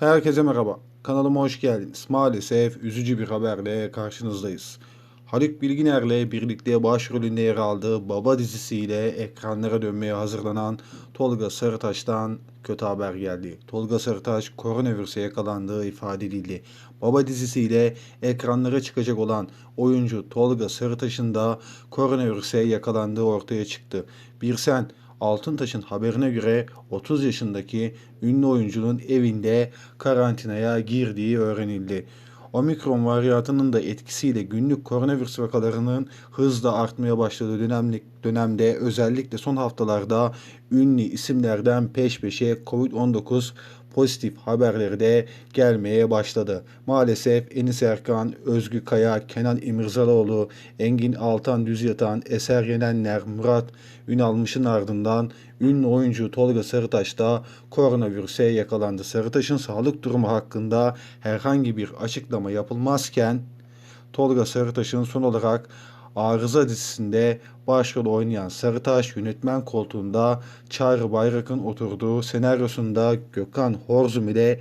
Herkese merhaba. Kanalıma hoş geldiniz. Maalesef üzücü bir haberle karşınızdayız. Haluk Bilginer'le birlikte başrolünde yer aldığı Baba dizisiyle ekranlara dönmeye hazırlanan Tolga Sarıtaş'tan kötü haber geldi. Tolga Sarıtaş koronavirüse yakalandığı ifade edildi. Baba dizisiyle ekranlara çıkacak olan oyuncu Tolga Sarıtaş'ın da koronavirüse yakalandığı ortaya çıktı. Bir sen Altıntaş'ın haberine göre 30 yaşındaki ünlü oyuncunun evinde karantinaya girdiği öğrenildi. Omikron varyantının da etkisiyle günlük koronavirüs vakalarının hızla artmaya başladığı dönemlik, dönemde özellikle son haftalarda ünlü isimlerden peş peşe Covid-19 pozitif haberleri de gelmeye başladı. Maalesef Enis Erkan, Özgü Kaya, Kenan İmirzalıoğlu, Engin Altan Düzyatan, Eser Yenenler, Murat Ünalmış'ın ardından ünlü oyuncu Tolga Sarıtaş da koronavirüse yakalandı. Sarıtaş'ın sağlık durumu hakkında herhangi bir açıklama yapılmazken Tolga Sarıtaş'ın son olarak Arıza dizisinde başrol oynayan Sarıtaş yönetmen koltuğunda Çağrı Bayrak'ın oturduğu senaryosunda Gökhan Horzum ile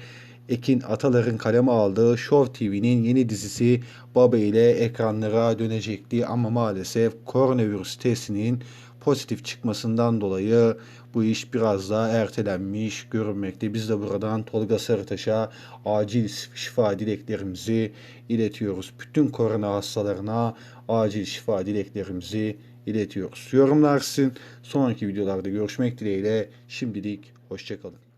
Ekin Atalar'ın kaleme aldığı Show TV'nin yeni dizisi Baba ile ekranlara dönecekti. Ama maalesef koronavirüs testinin pozitif çıkmasından dolayı bu iş biraz daha ertelenmiş görünmekte. Biz de buradan Tolga Sarıtaş'a acil şifa dileklerimizi iletiyoruz. Bütün korona hastalarına acil şifa dileklerimizi iletiyoruz. Yorumlar sizin. Sonraki videolarda görüşmek dileğiyle. Şimdilik hoşçakalın.